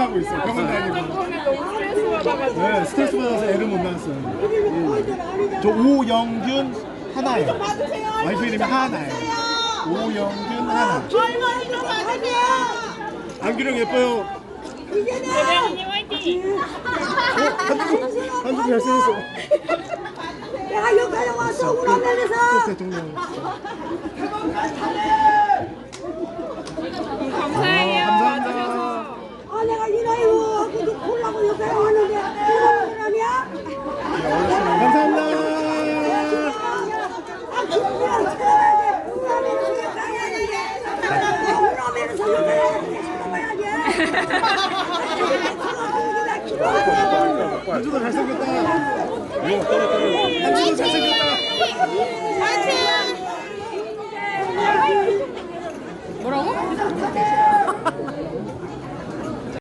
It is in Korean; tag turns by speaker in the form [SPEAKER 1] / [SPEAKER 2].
[SPEAKER 1] 하고 있어. 병원 다니고. 네, 스트레스 받아서 애를 못 낳았어요. 예. 저 오영균 하나예요. 와이프 이름이 하나예요. 오영균 하나.
[SPEAKER 2] 할머니도 받으세요.
[SPEAKER 1] 안기령 예뻐요.
[SPEAKER 3] 화이팅!
[SPEAKER 1] 한주 한주 잘생겼어.
[SPEAKER 2] 내가 여기까지 왔어. 우라면에서.
[SPEAKER 1] 대통령.
[SPEAKER 3] 감사해요.
[SPEAKER 1] 감사합니다.
[SPEAKER 2] 아 내가 이 나이 하고도 보려고 여기까지 왔는데 그런 사람이야?
[SPEAKER 1] 감사합니다.
[SPEAKER 2] 아 그러면 찾아야지. 우라면에서 가야 돼. 우라면에서 여기까지 찾아봐야지.
[SPEAKER 1] 한주도 잘생겼다. 한주도